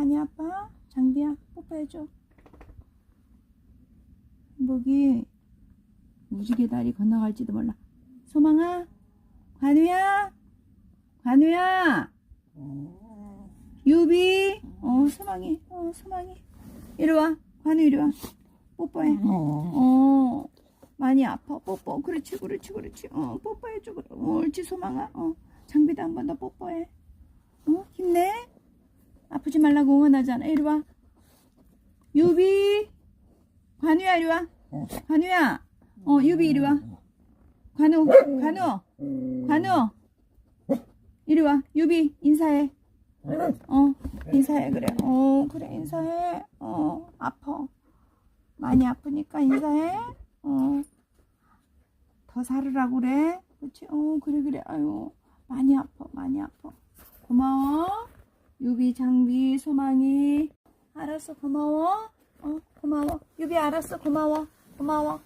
많이 아파? 장비야, 뽀뽀해줘. 목이 무지개 다리 건너갈지도 몰라. 소망아, 관우야, 관우야, 유비, 어, 소망이, 어, 소망이. 이리 와, 관우 이리 와. 뽀뽀해. 어, 많이 아파. 뽀뽀. 그렇지, 그렇지, 그렇지. 어, 뽀뽀해줘. 옳지, 소망아. 어, 장비도 한 번 더 뽀뽀해. 어, 힘내. 아프지 말라고 응원하잖아. 이리 와. 유비. 관우야, 이리 와. 관우야. 어, 유비, 이리 와. 관우, 관우, 관우. 이리 와. 유비, 인사해. 어, 인사해, 그래. 어, 그래, 인사해. 어, 아파. 많이 아프니까 인사해. 어. 더 살으라고 그래. 그렇지. 어, 그래, 그래. 아유, 많이 아파, 많이 아파. 고마워. 유비, 장비, 소망이. 알았어, 고마워. 어, 고마워. 유비, 알았어, 고마워. 고마워.